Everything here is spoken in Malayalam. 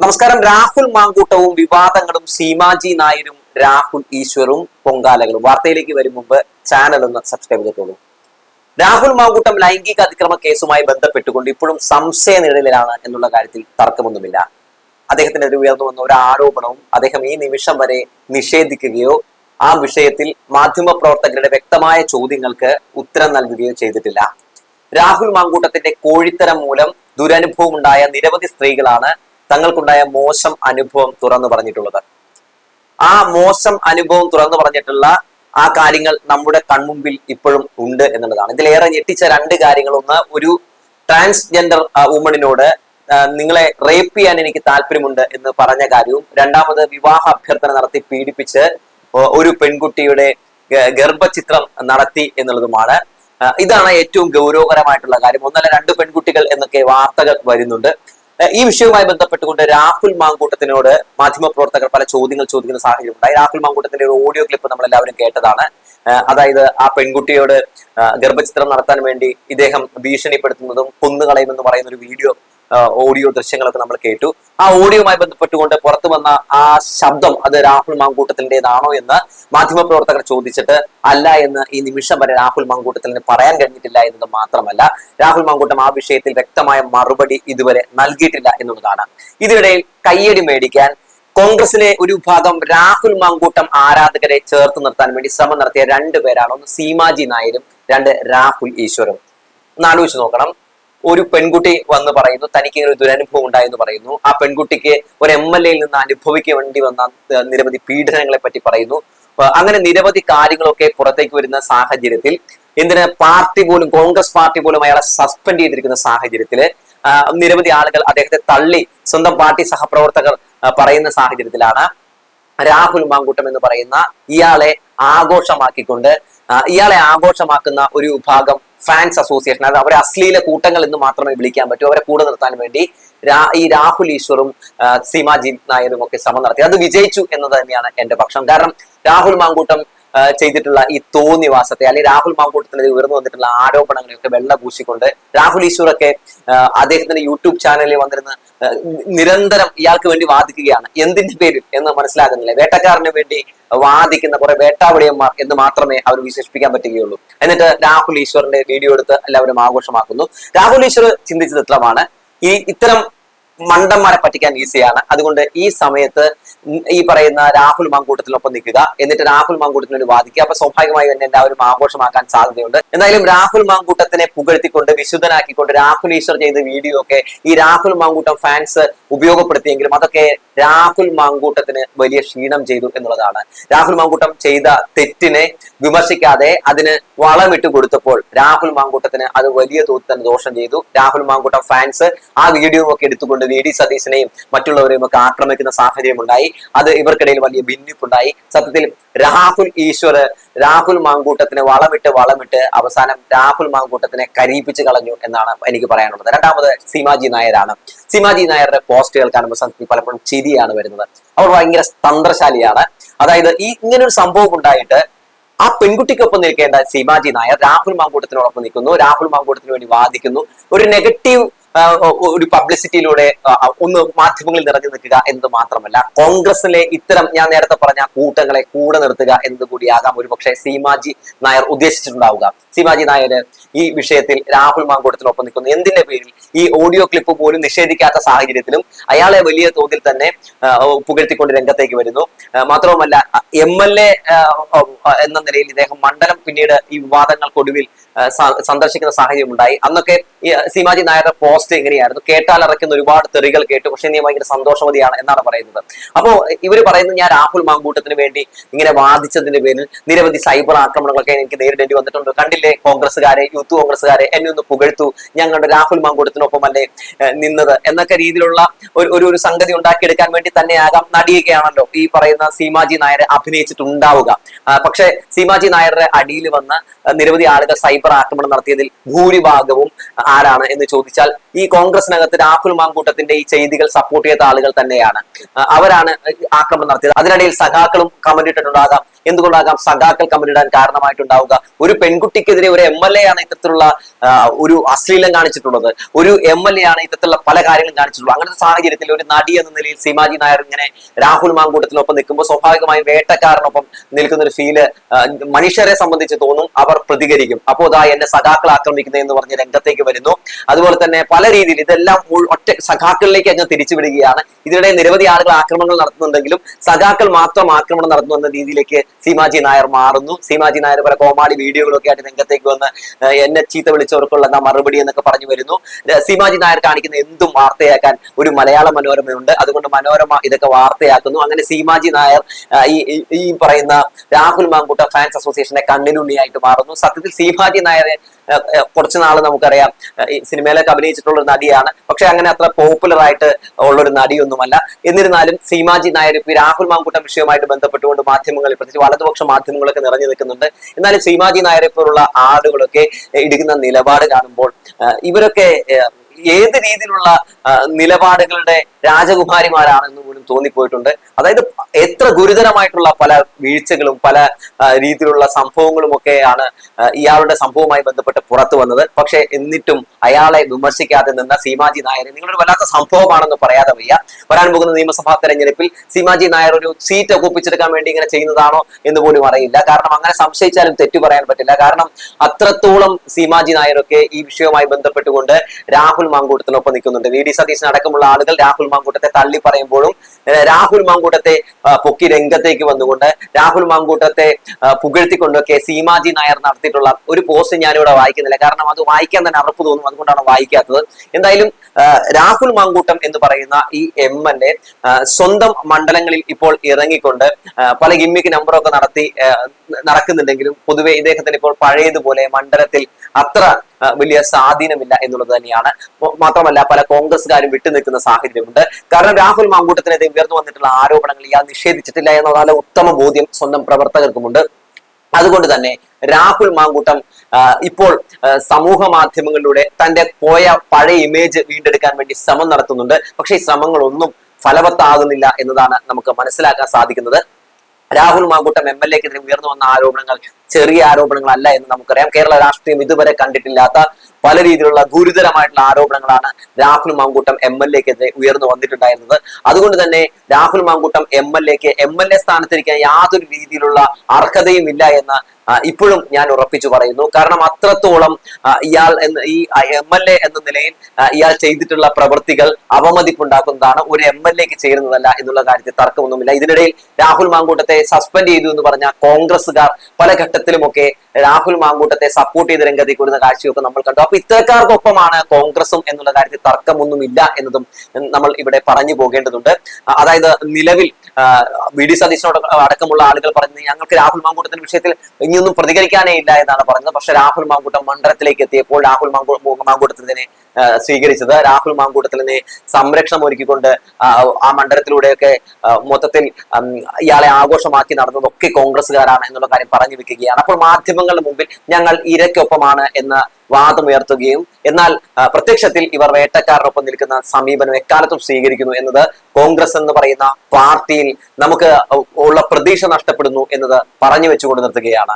നമസ്കാരം. രാഹുൽ മാങ്കൂട്ടവും വിവാദങ്ങളും സീമാജി നായരും രാഹുൽ ഈശ്വറും പൊങ്കാലകളും. വാർത്തയിലേക്ക് വരും മുമ്പ് ചാനൽ ഒന്ന് സബ്സ്ക്രൈബ് ചെയ്തോളൂ. രാഹുൽ മാങ്കൂട്ടം ലൈംഗിക അതിക്രമ കേസുമായി ബന്ധപ്പെട്ടുകൊണ്ട് ഇപ്പോഴും സംശയ നിഴലിലാണ് എന്നുള്ള കാര്യത്തിൽ തർക്കമൊന്നുമില്ല. അദ്ദേഹത്തിനെതിരെ ഉയർന്നു വന്ന ഒരു ആരോപണവും അദ്ദേഹം ഈ നിമിഷം വരെ നിഷേധിക്കുകയോ ആ വിഷയത്തിൽ മാധ്യമ പ്രവർത്തകരുടെ വ്യക്തമായ ചോദ്യങ്ങൾക്ക് ഉത്തരം നൽകുകയോ ചെയ്തിട്ടില്ല. രാഹുൽ മാങ്കൂട്ടത്തിന്റെ കോഴിത്തരം മൂലം ദുരനുഭവം ഉണ്ടായ നിരവധി സ്ത്രീകളാണ് തങ്ങൾക്കുണ്ടായ മോശം അനുഭവം തുറന്നു പറഞ്ഞിട്ടുള്ളത്. ആ മോശം അനുഭവം തുറന്നു പറഞ്ഞിട്ടുള്ള ആ കാര്യങ്ങൾ നമ്മുടെ കൺമുമ്പിൽ ഇപ്പോഴും ഉണ്ട് എന്നുള്ളതാണ്. ഇതിലേറെ ഞെട്ടിച്ച രണ്ട് കാര്യങ്ങൾ. ഒന്ന് ഒരു ട്രാൻസ്ജെൻഡർ വുമണിനോട് നിങ്ങളെ റേപ്പ് ചെയ്യാൻ എനിക്ക് താല്പര്യമുണ്ട് എന്ന് പറഞ്ഞ കാര്യവും രണ്ടാമത് വിവാഹ അഭ്യർത്ഥന നടത്തി പീഡിപ്പിച്ച് ഒരു പെൺകുട്ടിയുടെ ഗർഭചിത്രം നടത്തി എന്നുള്ളതുമാണ്. ഇതാണ് ഏറ്റവും ഗൗരവകരമായിട്ടുള്ള കാര്യം. ഒന്നല്ല രണ്ട് പെൺകുട്ടികൾ എന്നൊക്കെ വാർത്തകൾ വരുന്നുണ്ട്. ഈ വിഷയവുമായി ബന്ധപ്പെട്ടുകൊണ്ട് രാഹുൽ മാങ്കൂട്ടത്തിനോട് മാധ്യമപ്രവർത്തകർ പല ചോദ്യങ്ങൾ ചോദിക്കുന്ന സാഹചര്യം ഉണ്ടായി. രാഹുൽ മാങ്കൂട്ടത്തിന്റെ ഒരു ഓഡിയോ ക്ലിപ്പ് നമ്മൾ എല്ലാവരും കേട്ടതാണ് അതായത് ആ പെൺകുട്ടിയോട് ഗർഭചിത്രം നടത്താൻ വേണ്ടി ഇദ്ദേഹം ഭീഷണിപ്പെടുത്തുന്നതും കൊന്നുകളയുമെന്ന് പറയുന്ന ഒരു വീഡിയോ ഓഡിയോ ദൃശ്യങ്ങളൊക്കെ നമ്മൾ കേട്ടു. ആ ഓഡിയോയുമായി ബന്ധപ്പെട്ടുകൊണ്ട് പുറത്തു വന്ന ആ ശബ്ദം അത് രാഹുൽ മാങ്കൂട്ടത്തിന്റെതാണോ എന്ന് മാധ്യമപ്രവർത്തകർ ചോദിച്ചിട്ട് അല്ല എന്ന് ഈ നിമിഷം വരെ രാഹുൽ മാങ്കൂട്ടത്തിന് പറയാൻ കഴിഞ്ഞിട്ടില്ല എന്നത് മാത്രമല്ല രാഹുൽ മാങ്കൂട്ടം ആ വിഷയത്തിൽ വ്യക്തമായ മറുപടി ഇതുവരെ നൽകിയിട്ടില്ല എന്നുള്ളതാണ്. ഇതിനിടയിൽ കയ്യടി മേടിക്കാൻ കോൺഗ്രസിലെ ഒരു വിഭാഗം രാഹുൽ മാങ്കൂട്ടം ആരാധകരെ ചേർത്ത് നിർത്താൻ വേണ്ടി ശ്രമം നടത്തിയ രണ്ടുപേരാണ് ഒന്ന് സീമാജി നായരും രണ്ട് രാഹുൽ ഈശ്വരും. ഒന്ന് ആലോചിച്ച് നോക്കണം. ഒരു പെൺകുട്ടി വന്ന് പറയുന്നു തനിക്ക് ഇങ്ങനെ ഒരു ദുരനുഭവം ഉണ്ടായെന്ന് പറയുന്നു. ആ പെൺകുട്ടിക്ക് ഒരു എം എൽ എയിൽ നിന്ന് അനുഭവിക്കേണ്ടി വന്ന നിരവധി പീഡനങ്ങളെ പറ്റി പറയുന്നു. അങ്ങനെ നിരവധി കാര്യങ്ങളൊക്കെ പുറത്തേക്ക് വരുന്ന സാഹചര്യത്തിൽ എന്തിന് പാർട്ടി പോലും കോൺഗ്രസ് പാർട്ടി പോലും അയാളെ സസ്പെൻഡ് ചെയ്തിരിക്കുന്ന സാഹചര്യത്തിൽ നിരവധി ആളുകൾ അദ്ദേഹത്തെ തള്ളി സ്വന്തം പാർട്ടി സഹപ്രവർത്തകർ പറയുന്ന സാഹചര്യത്തിലാണ്. രാഹുൽ മാങ്കൂട്ടം എന്ന് പറയുന്ന ഇയാളെ ആഘോഷമാക്കിക്കൊണ്ട് ഇയാളെ ആഘോഷമാക്കുന്ന ഒരു വിഭാഗം ഫാൻസ് അസോസിയേഷൻ അതായത് അവരെ അശ്ലീല കൂട്ടങ്ങൾ എന്ന് മാത്രമേ വിളിക്കാൻ പറ്റൂ. അവരെ കൂടെ നിർത്താൻ വേണ്ടി ഈ രാഹുൽ ഈശ്വറും സീമാജി നായരും ഒക്കെ ശ്രമം നടത്തി. അത് വിജയിച്ചു എന്നത് തന്നെയാണ് എന്റെ പക്ഷം. കാരണം രാഹുൽ മാങ്കൂട്ടം ചെയ്തിട്ടുള്ള ഈ തോന്നിവാസത്തെ അല്ലെങ്കിൽ രാഹുൽ മാങ്കൂട്ടത്തിനെതിരെ ഉയർന്നു വന്നിട്ടുള്ള ആരോപണങ്ങളെയൊക്കെ വെള്ള പൂശിക്കൊണ്ട് രാഹുൽ ഈശ്വറൊക്കെ അദ്ദേഹത്തിന്റെ യൂട്യൂബ് ചാനലിൽ വന്നിരുന്ന നിരന്തരം ഇയാൾക്ക് വേണ്ടി വാദിക്കുകയാണ്. എന്തിന്റെ പേരിൽ എന്ന് മനസ്സിലാകുന്നില്ല. വേട്ടക്കാരന് വേണ്ടി വാദിക്കുന്ന കുറെ വേട്ടാവളിയന്മാർ എന്ന് മാത്രമേ അവർ വിശേഷിപ്പിക്കാൻ പറ്റുകയുള്ളൂ. എന്നിട്ട് രാഹുൽ ഈശ്വറിന്റെ വീഡിയോ എടുത്ത് എല്ലാവരും ആഘോഷമാക്കുന്നു. രാഹുൽ ഈശ്വർ ചിന്തിച്ചത് ഇത്രമാണ്. ഈ ഇത്തരം മണ്ടന്മാരെ പറ്റിക്കാൻ ഈസിയാണ്. അതുകൊണ്ട് ഈ സമയത്ത് ഈ പറയുന്ന രാഹുൽ മാങ്കൂട്ടത്തിനൊപ്പം നിൽക്കുക. എന്നിട്ട് രാഹുൽ മാങ്കൂട്ടത്തിന് ഒരു വാദിക്കുക. അപ്പൊ സ്വാഭാവികമായി തന്നെ എല്ലാവരും ആഘോഷമാക്കാൻ സാധ്യതയുണ്ട്. എന്തായാലും രാഹുൽ മാങ്കൂട്ടത്തിനെ പുകഴ്ത്തിക്കൊണ്ട് വിശുദ്ധനാക്കിക്കൊണ്ട് രാഹുൽ ഈശ്വർ ചെയ്ത വീഡിയോ ഒക്കെ ഈ രാഹുൽ മാങ്കൂട്ടം ഫാൻസ് ഉപയോഗപ്പെടുത്തിയെങ്കിലും അതൊക്കെ രാഹുൽ മാങ്കൂട്ടത്തിന് വലിയ ക്ഷീണം ചെയ്തു എന്നുള്ളതാണ്. രാഹുൽ മാങ്കൂട്ടം ചെയ്ത തെറ്റിനെ വിമർശിക്കാതെ അതിന് വളമിട്ട് കൊടുത്തപ്പോൾ രാഹുൽ മാങ്കൂട്ടത്തിന് അത് വലിയ തോതിൽ തന്നെ ദോഷം ചെയ്തു. രാഹുൽ മാങ്കൂട്ടം ഫാൻസ് ആ വീഡിയോ ഒക്കെ എടുത്തുകൊണ്ട് വി ഡി സതീശനെയും മറ്റുള്ളവരെയും ഒക്കെ ആക്രമിക്കുന്ന സാഹചര്യം ഉണ്ടായി. അത് ഇവർക്കിടയിൽ വലിയ ഭിന്നിപ്പുണ്ടായി. സത്യത്തിൽ രാഹുൽ ഈശ്വർ രാഹുൽ മാങ്കൂട്ടത്തിന് വളമിട്ട് വളമിട്ട് അവസാനം രാഹുൽ മാങ്കൂട്ടത്തിനെ കരീപ്പിച്ച് കളഞ്ഞു എന്നാണ് എനിക്ക് പറയാനുള്ളത്. രണ്ടാമത് സീമാജി നായരാണ്. സീമാജി നായരുടെ പോസ്റ്റുകൾ കാണുമ്പോൾ സത്യത്തിൽ പലപ്പോഴും ചിരിയാണ് വരുന്നത്. അവർ ഭയങ്കര തന്ത്രശാലിയാണ്. അതായത് ഈ ഇങ്ങനൊരു സംഭവം ഉണ്ടായിട്ട് ആ പെൺകുട്ടിക്കൊപ്പം നിൽക്കേണ്ട സീമാജി നായർ രാഹുൽ മാങ്കൂട്ടത്തിനോടൊപ്പം നിൽക്കുന്നു. രാഹുൽ മാങ്കൂട്ടത്തിന് വേണ്ടി വാദിക്കുന്നു. ഒരു നെഗറ്റീവ് ഒരു പബ്ലിസിറ്റിയിലൂടെ ഒന്ന് മാധ്യമങ്ങളിൽ നിറഞ്ഞു നിൽക്കുക എന്നത് മാത്രമല്ല കോൺഗ്രസിലെ ഇത്തരം ഞാൻ നേരത്തെ പറഞ്ഞ കൂട്ടങ്ങളെ കൂടെ നിർത്തുക എന്നത് കൂടിയാകാം ഒരുപക്ഷെ സീമാജി നായർ ഉദ്ദേശിച്ചിട്ടുണ്ടാവുക. സീമാജി നായർ ഈ വിഷയത്തിൽ രാഹുൽ മാങ്കൂട്ടത്തിനൊപ്പം നിൽക്കുന്നു. എന്തിന്റെ പേരിൽ? ഈ ഓഡിയോ ക്ലിപ്പ് പോലും നിഷേധിക്കാത്ത സാഹചര്യത്തിലും അയാളെ വലിയ തോതിൽ തന്നെ പുകഴ്ത്തിക്കൊണ്ട് രംഗത്തേക്ക് വരുന്നു. മാത്രവുമല്ല എം എൽ എ എന്ന നിലയിൽ ഇദ്ദേഹം മണ്ഡലം പിന്നീട് ഈ വിവാദങ്ങൾക്കൊടുവിൽ സന്ദർശിക്കുന്ന സാഹചര്യം ഉണ്ടായി അന്നൊക്കെ സീമാജി നായരുടെ പോസ്റ്റ് എങ്ങനെയായിരുന്നു? കേട്ടാൽ ഇറക്കുന്ന ഒരുപാട് തെറികൾ കേട്ടു. പക്ഷെ നീ ഭയങ്കര സന്തോഷവതിയാണ് എന്നാണ് പറയുന്നത്. അപ്പോ ഇവർ പറയുന്നത് ഞാൻ രാഹുൽ മാങ്കൂട്ടത്തിന് വേണ്ടി ഇങ്ങനെ വാദിച്ചതിന്റെ പേരിൽ നിരവധി സൈബർ ആക്രമണങ്ങളൊക്കെ എനിക്ക് നേരിടേണ്ടി വന്നിട്ടുണ്ട്. കണ്ടില്ലേ? കോൺഗ്രസ്സുകാരെ യൂത്ത് കോൺഗ്രസ്സുകാരെ എന്നെ ഒന്ന് പുകഴ്ത്തു. ഞങ്ങളുടെ രാഹുൽ മാങ്കൂട്ടത്തിനൊപ്പം അല്ലേ നിന്നത് എന്നൊക്കെ രീതിയിലുള്ള ഒരു ഒരു ഒരു സംഗതി ഉണ്ടാക്കിയെടുക്കാൻ വേണ്ടി തന്നെയാകാം നടിയൊക്കെയാണല്ലോ ഈ പറയുന്ന സീമാജി നായരെ അഭിനയിച്ചിട്ടുണ്ടാവുക. പക്ഷേ സീമാജി നായരുടെ അടിയിൽ വന്ന് നിരവധി ആളുകൾ സൈബർ ആക്രമണം നടത്തിയതിൽ ഭൂരിഭാഗവും ആരാണ് എന്ന് ചോദിച്ചാൽ ഈ കോൺഗ്രസിനകത്ത് രാഹുൽ മാങ്കൂട്ടത്തിന്റെ ഈ ചെയ്തികൾ സപ്പോർട്ട് ചെയ്ത ആളുകൾ തന്നെയാണ്. അവരാണ് ആക്രമണം നടത്തിയത്. അതിനിടയിൽ സഖാക്കളും കമന്റ് ഇട്ടിട്ടുണ്ടാകാം. എന്തുകൊണ്ടാകാം സഖാക്കൾ കമന്റിടാൻ കാരണമായിട്ടുണ്ടാവുക? ഒരു പെൺകുട്ടിക്കെതിരെ ഒരു എം എൽ എ ആണ് ഇത്തരത്തിലുള്ള ഒരു അശ്ലീലം കാണിച്ചിട്ടുള്ളത്. ഒരു എം എൽ എ ആണ് ഇത്തരത്തിലുള്ള പല കാര്യങ്ങളും കാണിച്ചിട്ടുള്ളത്. അങ്ങനത്തെ സാഹചര്യത്തിൽ ഒരു നടി എന്ന നിലയിൽ സീമാജി നായർ ഇങ്ങനെ രാഹുൽ മാങ്കൂട്ടത്തിനൊപ്പം നിൽക്കുമ്പോൾ സ്വാഭാവികമായും വേട്ടക്കാരനൊപ്പം നിൽക്കുന്ന ഒരു ഫീൽ മനുഷ്യരെ സംബന്ധിച്ച് തോന്നും അവർ പ്രതികരിക്കും. അപ്പോൾ അതാ എന്നെ സഖാക്കൾ ആക്രമിക്കുന്നത് എന്ന് പറഞ്ഞ് രംഗത്തേക്ക് വരുന്നു. അതുപോലെ തന്നെ പല രീതിയിൽ ഇതെല്ലാം ഒറ്റ സഖാക്കളിലേക്ക് അങ്ങ് തിരിച്ചുവിടുകയാണ്. ഇതിനിടെ നിരവധി ആളുകൾ ആക്രമണങ്ങൾ നടത്തുന്നുണ്ടെങ്കിലും സഖാക്കൾ മാത്രം ആക്രമണം നടത്തുന്നു എന്ന രീതിയിലേക്ക് സീമാജി നായർ മാറുന്നു. സീമാജി നായർ പല കോമാളി വീഡിയോകളൊക്കെ ആയിട്ട് രംഗത്തേക്ക് വന്ന് എന്നെ ചീത്ത വിളിച്ചവർക്കുള്ള എന്താ മറുപടി എന്നൊക്കെ പറഞ്ഞു വരുന്നു. സീമാജി നായർ കാണിക്കുന്ന എന്തും വാർത്തയാക്കാൻ ഒരു മലയാള മനോരമയുണ്ട്. അതുകൊണ്ട് മനോരമ ഇതൊക്കെ വാർത്തയാക്കുന്നു. അങ്ങനെ സീമാജി നായർ ഈ ഈ- പറയുന്ന രാഹുൽ മാങ്കൂട്ട ഫാൻസ് അസോസിയേഷന്റെ കണ്ണിനുണ്ണിയായിട്ട് മാറുന്നു. സത്യത്തിൽ സീമാജി നായരെ കുറച്ചു നാൾ നമുക്കറിയാം. സിനിമയിലൊക്കെ അഭിനയിച്ചിട്ടുള്ള നടിയാണ്. പക്ഷെ അങ്ങനെ അത്ര പോപ്പുലർ ആയിട്ട് ഒരു നടിയൊന്നുമല്ല. എന്നിരുന്നാലും സീമാജി നായർ ഇപ്പൊ രാഹുൽ മാങ്കൂട്ടം വിഷയവുമായിട്ട് ബന്ധപ്പെട്ടുകൊണ്ട് മാധ്യമങ്ങളിൽ പ്രത്യേകിച്ച് വലതുപക്ഷ മാധ്യമങ്ങളൊക്കെ നിറഞ്ഞു നിൽക്കുന്നുണ്ട്. എന്നാലും സീമാജി നായരെ പോലുള്ള ആളുകളൊക്കെ ഇടിക്കുന്ന നിലപാട് കാണുമ്പോൾ ഇവരൊക്കെ ഏത് രീതിയിലുള്ള നിലപാടുകളുടെ രാജകുമാരിമാരാണെന്ന് തോന്നിപ്പോയിട്ടുണ്ട്. അതായത് എത്ര ഗുരുതരമായിട്ടുള്ള പല വീഴ്ചകളും പല രീതിയിലുള്ള സംഭവങ്ങളും ഒക്കെയാണ് ഇയാളുടെ സംഭവവുമായി ബന്ധപ്പെട്ട് പുറത്തു വന്നത്. പക്ഷേ എന്നിട്ടും അയാളെ വിമർശിക്കാതെ നിന്ന സീമാജി നായരെ നിങ്ങളൊരു വല്ലാത്ത സംഭവമാണെന്ന് പറയാതെ വയ്യ. വരാൻ പോകുന്ന നിയമസഭാ തെരഞ്ഞെടുപ്പിൽ സീമാജി നായർ ഒരു സീറ്റ് ഒപ്പിച്ചെടുക്കാൻ വേണ്ടി ഇങ്ങനെ ചെയ്യുന്നതാണോ എന്ന് പോലും അറിയില്ല. കാരണം അങ്ങനെ സംശയിച്ചാലും തെറ്റു പറയാൻ പറ്റില്ല. കാരണം അത്രത്തോളം സീമാജി നായരൊക്കെ ഈ വിഷയവുമായി ബന്ധപ്പെട്ടുകൊണ്ട് രാഹുൽ മാങ്കൂട്ടത്തിനൊപ്പം നിൽക്കുന്നുണ്ട്. വി. ഡി. സതീശൻ അടക്കമുള്ള ആളുകൾ രാഹുൽ മാങ്കൂട്ടത്തെ തള്ളി പറയുമ്പോഴും രാഹുൽ മാങ്കൂട്ടത്തെ പൊക്കി രംഗത്തേക്ക് വന്നുകൊണ്ട് രാഹുൽ മാങ്കൂട്ടത്തെ പുകഴ്ത്തിക്കൊണ്ടൊക്കെ സീമാജി നായർ നടത്തിയിട്ടുള്ള ഒരു പോസ്റ്റ് ഞാനിവിടെ വായിക്കുന്നില്ല. കാരണം അത് വായിക്കാൻ തന്നെ അറപ്പ് തോന്നും. അതുകൊണ്ടാണ് വായിക്കാത്തത്. എന്തായാലും രാഹുൽ മാങ്കൂട്ടം എന്ന് പറയുന്ന ഈ എം എൽ എ സ്വന്തം മണ്ഡലങ്ങളിൽ ഇപ്പോൾ ഇറങ്ങിക്കൊണ്ട് പല ഗിമ്മിക്ക് നമ്പറൊക്കെ നടത്തി നടക്കുന്നുണ്ടെങ്കിലും പൊതുവെ ഇദ്ദേഹത്തിന് ഇപ്പോൾ പഴയതുപോലെ മണ്ഡലത്തിൽ അത്ര വലിയ സ്വാധീനമില്ല എന്നുള്ളത് തന്നെയാണ്. മാത്രമല്ല പല കോൺഗ്രസ്സുകാരും വിട്ടുനിൽക്കുന്ന സാഹചര്യമുണ്ട്. കാരണം രാഹുൽ മാങ്കൂട്ടത്തിനെതിരെ ഉയർന്നു വന്നിട്ടുള്ള ആരോപണങ്ങൾ ഇയാൾ നിഷേധിച്ചിട്ടില്ല എന്നുള്ള ഉത്തമ ബോധ്യം സ്വന്തം പ്രവർത്തകർക്കുമുണ്ട്. അതുകൊണ്ട് തന്നെ രാഹുൽ മാങ്കൂട്ടം ഇപ്പോൾ സമൂഹ മാധ്യമങ്ങളിലൂടെ തന്റെ പോയ പഴയ ഇമേജ് വീണ്ടെടുക്കാൻ വേണ്ടി ശ്രമം നടത്തുന്നുണ്ട്. പക്ഷേ ഈ ശ്രമങ്ങളൊന്നും ഫലവത്താകുന്നില്ല എന്നതാണ് നമുക്ക് മനസ്സിലാക്കാൻ സാധിക്കുന്നത്. രാഹുൽ മാങ്കൂട്ടം എം എൽ എക്കെതിരെ ഉയർന്നു വന്ന ആരോപണങ്ങൾ ചെറിയ ആരോപണങ്ങളല്ല എന്ന് നമുക്കറിയാം. കേരള രാഷ്ട്രീയം ഇതുവരെ കണ്ടിട്ടില്ലാത്ത പല രീതിയിലുള്ള ഗുരുതരമായിട്ടുള്ള ആരോപണങ്ങളാണ് രാഹുൽ മാങ്കൂട്ടം എം എൽ എക്കെതിരെ ഉയർന്നു വന്നിട്ടുണ്ടായിരുന്നത്. അതുകൊണ്ട് തന്നെ രാഹുൽ മാങ്കൂട്ടം എം എൽ എക്ക് എം എൽ എ സ്ഥാനത്തിരിക്കാൻ യാതൊരു രീതിയിലുള്ള അർഹതയും ഇല്ല എന്ന് ഇപ്പോഴും ഞാൻ ഉറപ്പിച്ചു പറയുന്നു. കാരണം അത്രത്തോളം ഇയാൾ എന്ന ഈ എം എൽ എ എന്ന നിലയിൽ ഇയാൾ ചെയ്തിട്ടുള്ള പ്രവൃത്തികൾ അവമതിപ്പുണ്ടാക്കുന്നതാണ്. ഒരു എം എൽ എക്ക് ചേരുന്നതല്ല എന്നുള്ള കാര്യത്തിൽ തർക്കമൊന്നുമില്ല. ഇതിനിടയിൽ രാഹുൽ മാങ്കൂട്ടത്തെ സസ്പെൻഡ് ചെയ്തു എന്ന് പറഞ്ഞ കോൺഗ്രസുകാർ പല ഘട്ടത്തിലുമൊക്കെ രാഹുൽ മാങ്കൂട്ടത്തെ സപ്പോർട്ട് ചെയ്ത് രംഗത്തേക്ക് വരുന്ന കാഴ്ചയൊക്കെ നമ്മൾ കണ്ടു. അപ്പൊ ഇത്തരക്കാർക്കൊപ്പമാണ് കോൺഗ്രസും എന്നുള്ള കാര്യത്തിൽ തർക്കമൊന്നുമില്ല എന്നതും നമ്മൾ ഇവിടെ പറഞ്ഞു പോകേണ്ടതുണ്ട്. അതായത് നിലവിൽ വി ഡി സതീശനോട് അടക്കമുള്ള ആളുകൾ പറഞ്ഞത് ഞങ്ങൾക്ക് രാഹുൽ മാങ്കൂട്ടത്തിന്റെ വിഷയത്തിൽ ഇനിയൊന്നും പ്രതികരിക്കാനേ ഇല്ല എന്നാണ് പറഞ്ഞത്. പക്ഷെ രാഹുൽ മാങ്കൂട്ടം മണ്ഡലത്തിലേക്ക് എത്തിയപ്പോൾ രാഹുൽ മാങ്കൂ മാങ്കൂട്ടത്തിനെ സ്വീകരിച്ചത്. രാഹുൽ മാങ്കൂട്ടത്തിനെ സംരക്ഷണം ഒരുക്കിക്കൊണ്ട് ആ മണ്ഡലത്തിലൂടെയൊക്കെ മൊത്തത്തിൽ ഇയാളെ ആഘോഷമാക്കി നടന്നതൊക്കെ കോൺഗ്രസ്സുകാരാണ് എന്നുള്ള കാര്യം പറഞ്ഞു വെക്കുകയാണ്. അപ്പോൾ മാധ്യമങ്ങളുടെ മുമ്പിൽ ഞങ്ങൾ ഇരയ്ക്കൊപ്പമാണ് എന്ന് വാദമുയർത്തുകയും എന്നാൽ പ്രത്യക്ഷത്തിൽ ഇവർ വേട്ടക്കാരനൊപ്പം നിൽക്കുന്ന സമീപനം എക്കാലത്തും സ്വീകരിക്കുന്നു എന്നത് കോൺഗ്രസ് എന്ന് പറയുന്ന പാർട്ടിയിൽ നമുക്ക് ഉള്ള പ്രതീക്ഷ നഷ്ടപ്പെടുന്നു എന്നത് പറഞ്ഞു വെച്ചുകൊണ്ട് നിർത്തുകയാണ്.